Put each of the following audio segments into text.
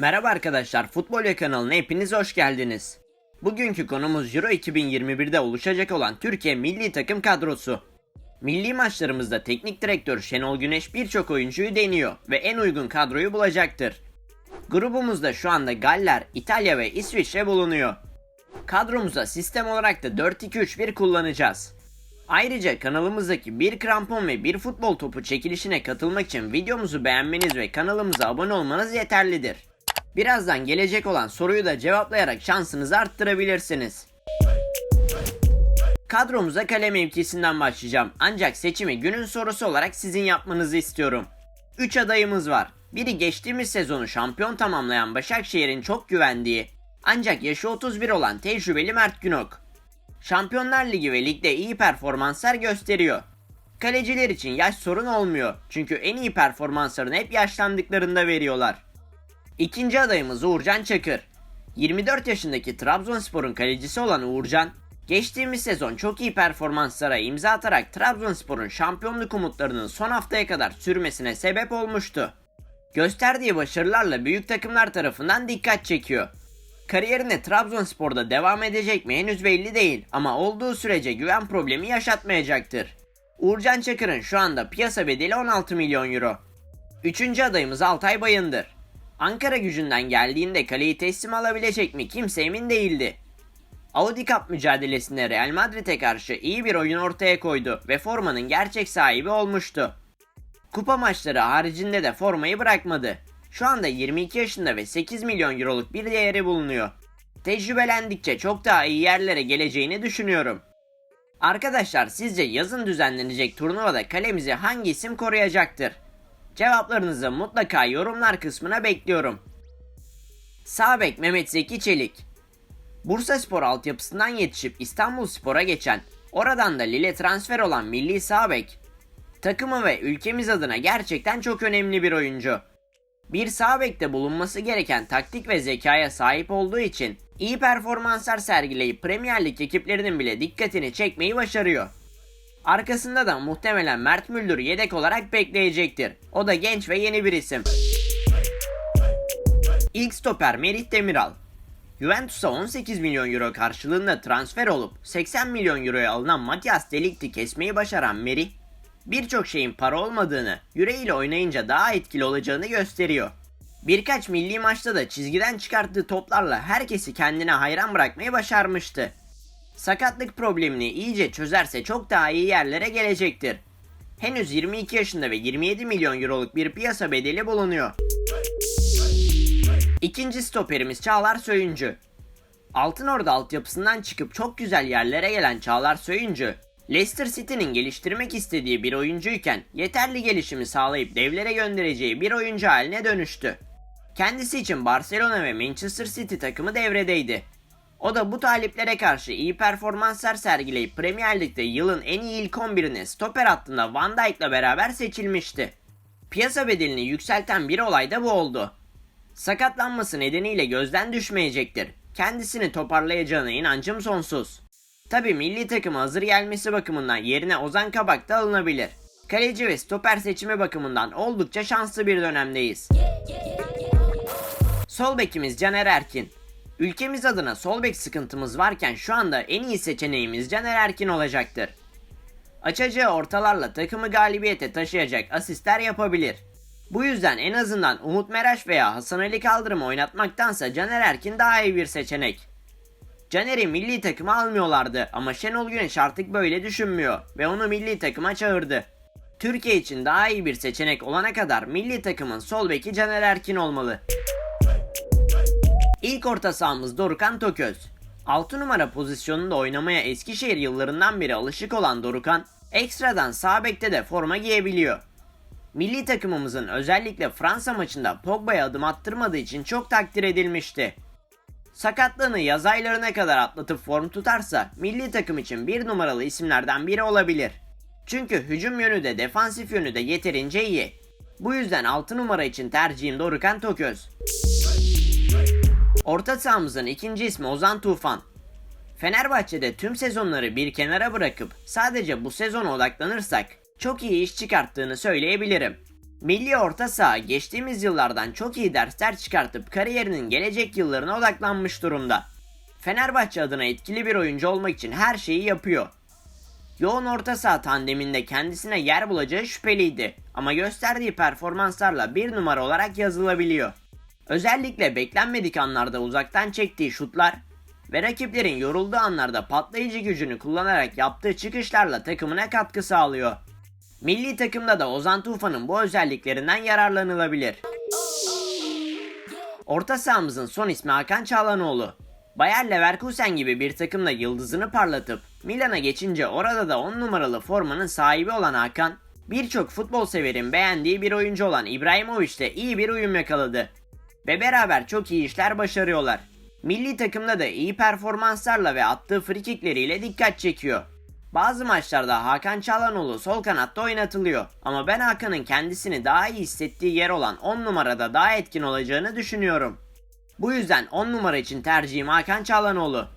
Merhaba arkadaşlar, Futbol Ya kanalına hepiniz hoş geldiniz. Bugünkü konumuz Euro 2021'de oluşacak olan Türkiye milli takım kadrosu. Milli maçlarımızda teknik direktör Şenol Güneş birçok oyuncuyu deniyor ve en uygun kadroyu bulacaktır. Grubumuzda şu anda Galler, İtalya ve İsviçre bulunuyor. Kadromuza sistem olarak da 4-2-3-1 kullanacağız. Ayrıca kanalımızdaki bir krampon ve bir futbol topu çekilişine katılmak için videomuzu beğenmeniz ve kanalımıza abone olmanız yeterlidir. Birazdan gelecek olan soruyu da cevaplayarak şansınızı arttırabilirsiniz. Kadromuza kale mevkisinden başlayacağım ancak seçimi günün sorusu olarak sizin yapmanızı istiyorum. 3 adayımız var. Biri geçtiğimiz sezonu şampiyon tamamlayan Başakşehir'in çok güvendiği ancak yaşı 31 olan tecrübeli Mert Günok. Şampiyonlar Ligi ve ligde iyi performanslar gösteriyor. Kaleciler için yaş sorun olmuyor çünkü en iyi performanslarını hep yaşlandıklarında veriyorlar. İkinci adayımız Uğurcan Çakır. 24 yaşındaki Trabzonspor'un kalecisi olan Uğurcan, geçtiğimiz sezon çok iyi performanslara imza atarak Trabzonspor'un şampiyonluk umutlarının son haftaya kadar sürmesine sebep olmuştu. Gösterdiği başarılarla büyük takımlar tarafından dikkat çekiyor. Kariyerine Trabzonspor'da devam edecek mi henüz belli değil ama olduğu sürece güven problemi yaşatmayacaktır. Uğurcan Çakır'ın şu anda piyasa bedeli 16 milyon euro. Üçüncü adayımız Altay Bayındır. Ankara gücünden geldiğinde kaleyi teslim alabilecek mi kimse emin değildi. Audi Cup mücadelesinde Real Madrid'e karşı iyi bir oyun ortaya koydu ve formanın gerçek sahibi olmuştu. Kupa maçları haricinde de formayı bırakmadı. Şu anda 22 yaşında ve 8 milyon euroluk bir değeri bulunuyor. Tecrübelendikçe çok daha iyi yerlere geleceğini düşünüyorum. Arkadaşlar sizce yazın düzenlenecek turnuvada kalemizi hangi isim koruyacaktır? Cevaplarınızı mutlaka yorumlar kısmına bekliyorum. Sağ bek Mehmet Zeki Çelik. Bursa Spor altyapısından yetişip İstanbul Spor'a geçen, oradan da Lille transfer olan milli sağ bek. Takımı ve ülkemiz adına gerçekten çok önemli bir oyuncu. Bir sağ bekte bulunması gereken taktik ve zekaya sahip olduğu için iyi performanslar sergileyip Premier Lig ekiplerinin bile dikkatini çekmeyi başarıyor. Arkasında da muhtemelen Mert Müldür yedek olarak bekleyecektir. O da genç ve yeni bir isim. İlk stoper Merih Demiral. Juventus'a 18 milyon euro karşılığında transfer olup 80 milyon euroya alınan Matias Delikti kesmeyi başaran Merih, birçok şeyin para olmadığını, yüreğiyle oynayınca daha etkili olacağını gösteriyor. Birkaç milli maçta da çizgiden çıkarttığı toplarla herkesi kendine hayran bırakmayı başarmıştı. Sakatlık problemini iyice çözerse çok daha iyi yerlere gelecektir. Henüz 22 yaşında ve 27 milyon euroluk bir piyasa bedeli bulunuyor. İkinci stoperimiz Çağlar Söyüncü. Altınordu altyapısından çıkıp çok güzel yerlere gelen Çağlar Söyüncü, Leicester City'nin geliştirmek istediği bir oyuncuyken yeterli gelişimi sağlayıp devlere göndereceği bir oyuncu haline dönüştü. Kendisi için Barcelona ve Manchester City takımı devredeydi. O da bu taliplere karşı iyi performanslar sergileyip Premier Lig'de yılın en iyi ilk 11'ine stoper hattında Van Dijk'la beraber seçilmişti. Piyasa bedelini yükselten bir olay da bu oldu. Sakatlanması nedeniyle gözden düşmeyecektir. Kendisini toparlayacağına inancım sonsuz. Tabi milli takıma hazır gelmesi bakımından yerine Ozan Kabak da alınabilir. Kaleci ve stoper seçimi bakımından oldukça şanslı bir dönemdeyiz. Sol bekimiz Caner Erkin. Ülkemiz adına sol bek sıkıntımız varken şu anda en iyi seçeneğimiz Caner Erkin olacaktır. Açacağı ortalarla takımı galibiyete taşıyacak asistler yapabilir. Bu yüzden en azından Umut Meraş veya Hasan Ali Kaldırım oynatmaktansa Caner Erkin daha iyi bir seçenek. Caner'i milli takıma almıyorlardı ama Şenol Güneş artık böyle düşünmüyor ve onu milli takıma çağırdı. Türkiye için daha iyi bir seçenek olana kadar milli takımın sol beki Caner Erkin olmalı. İlk orta sahamız Dorukan Toköz. 6 numara pozisyonunda oynamaya Eskişehir yıllarından beri alışık olan Dorukan, ekstradan sağ bekte de forma giyebiliyor. Milli takımımızın özellikle Fransa maçında Pogba'ya adım attırmadığı için çok takdir edilmişti. Sakatlığını yaz aylarına kadar atlatıp form tutarsa milli takım için bir numaralı isimlerden biri olabilir. Çünkü hücum yönü de defansif yönü de yeterince iyi. Bu yüzden 6 numara için tercihim Dorukan Toköz. Orta sahamızın ikinci ismi Ozan Tufan. Fenerbahçe'de tüm sezonları bir kenara bırakıp sadece bu sezona odaklanırsak çok iyi iş çıkarttığını söyleyebilirim. Milli orta saha geçtiğimiz yıllardan çok iyi dersler çıkartıp kariyerinin gelecek yıllarına odaklanmış durumda. Fenerbahçe adına etkili bir oyuncu olmak için her şeyi yapıyor. Yoğun orta saha tandeminde kendisine yer bulacağı şüpheliydi ama gösterdiği performanslarla bir numara olarak yazılabiliyor. Özellikle beklenmedik anlarda uzaktan çektiği şutlar ve rakiplerin yorulduğu anlarda patlayıcı gücünü kullanarak yaptığı çıkışlarla takımına katkı sağlıyor. Milli takımda da Ozan Tufan'ın bu özelliklerinden yararlanılabilir. Orta sahamızın son ismi Hakan Çağlanoğlu. Bayer Leverkusen gibi bir takımda yıldızını parlatıp Milan'a geçince orada da 10 numaralı formanın sahibi olan Hakan, birçok futbol severin beğendiği bir oyuncu olan İbrahimovic de iyi bir uyum yakaladı. Ve beraber çok iyi işler başarıyorlar. Milli takımda da iyi performanslarla ve attığı frikikleriyle dikkat çekiyor. Bazı maçlarda Hakan Çalhanoğlu sol kanatta oynatılıyor ama ben Hakan'ın kendisini daha iyi hissettiği yer olan 10 numarada daha etkin olacağını düşünüyorum. Bu yüzden 10 numara için tercihim Hakan Çalhanoğlu.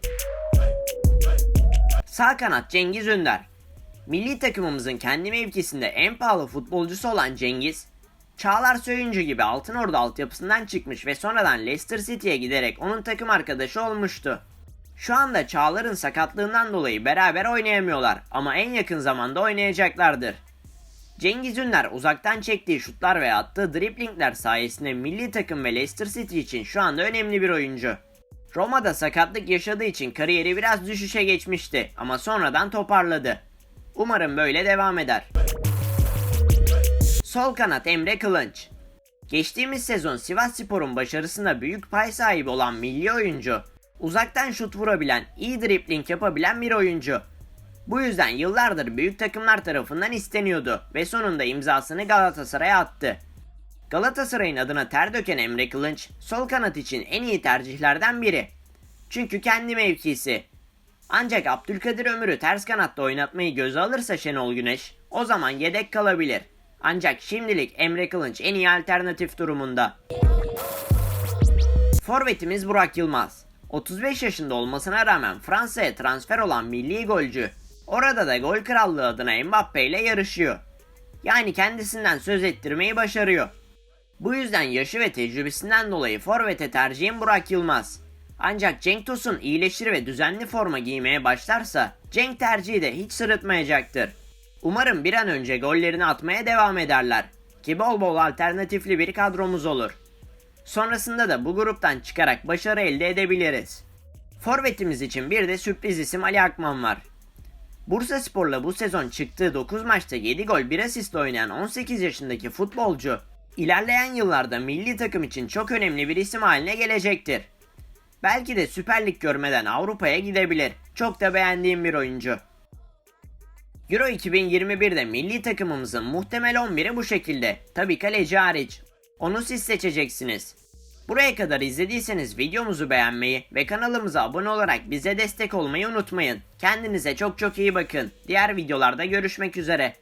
Sağ kanat Cengiz Ünder. Milli takımımızın kendi mevkisinde en pahalı futbolcusu olan Cengiz, Çağlar Söyüncü gibi Altın Ordu altyapısından çıkmış ve sonradan Leicester City'ye giderek onun takım arkadaşı olmuştu. Şu anda Çağlar'ın sakatlığından dolayı beraber oynayamıyorlar ama en yakın zamanda oynayacaklardır. Cengiz Ünder uzaktan çektiği şutlar ve attığı driplingler sayesinde milli takım ve Leicester City için şu anda önemli bir oyuncu. Roma'da sakatlık yaşadığı için kariyeri biraz düşüşe geçmişti ama sonradan toparladı. Umarım böyle devam eder. Sol kanat Emre Kılınç. Geçtiğimiz sezon Sivas Spor'un başarısında büyük pay sahibi olan milli oyuncu, uzaktan şut vurabilen, iyi dripling yapabilen bir oyuncu. Bu yüzden yıllardır büyük takımlar tarafından isteniyordu ve sonunda imzasını Galatasaray'a attı. Galatasaray'ın adına ter döken Emre Kılınç, sol kanat için en iyi tercihlerden biri. Çünkü kendi mevkisi. Ancak Abdülkadir Ömür'ü ters kanatta oynatmayı göze alırsa Şenol Güneş, o zaman yedek kalabilir. Ancak şimdilik Emre Kılınç en iyi alternatif durumunda. Forvetimiz Burak Yılmaz. 35 yaşında olmasına rağmen Fransa'ya transfer olan milli golcü. Orada da gol krallığı adına Mbappe ile yarışıyor. Yani kendisinden söz ettirmeyi başarıyor. Bu yüzden yaşı ve tecrübesinden dolayı forvete tercihim Burak Yılmaz. Ancak Cenk Tosun iyileşir ve düzenli forma giymeye başlarsa Cenk tercihi de hiç sırıtmayacaktır. Umarım bir an önce gollerini atmaya devam ederler. Ki bol bol alternatifli bir kadromuz olur. Sonrasında da bu gruptan çıkarak başarı elde edebiliriz. Forvetimiz için bir de sürpriz isim Ali Akman var. Bursa Spor'la bu sezon çıktığı 9 maçta 7 gol 1 asistle oynayan 18 yaşındaki futbolcu, ilerleyen yıllarda milli takım için çok önemli bir isim haline gelecektir. Belki de Süper Lig görmeden Avrupa'ya gidebilir. Çok da beğendiğim bir oyuncu. Euro 2021'de milli takımımızın muhtemel 11'i bu şekilde. Tabi kaleci hariç. Onu siz seçeceksiniz. Buraya kadar izlediyseniz videomuzu beğenmeyi ve kanalımıza abone olarak bize destek olmayı unutmayın. Kendinize çok çok iyi bakın. Diğer videolarda görüşmek üzere.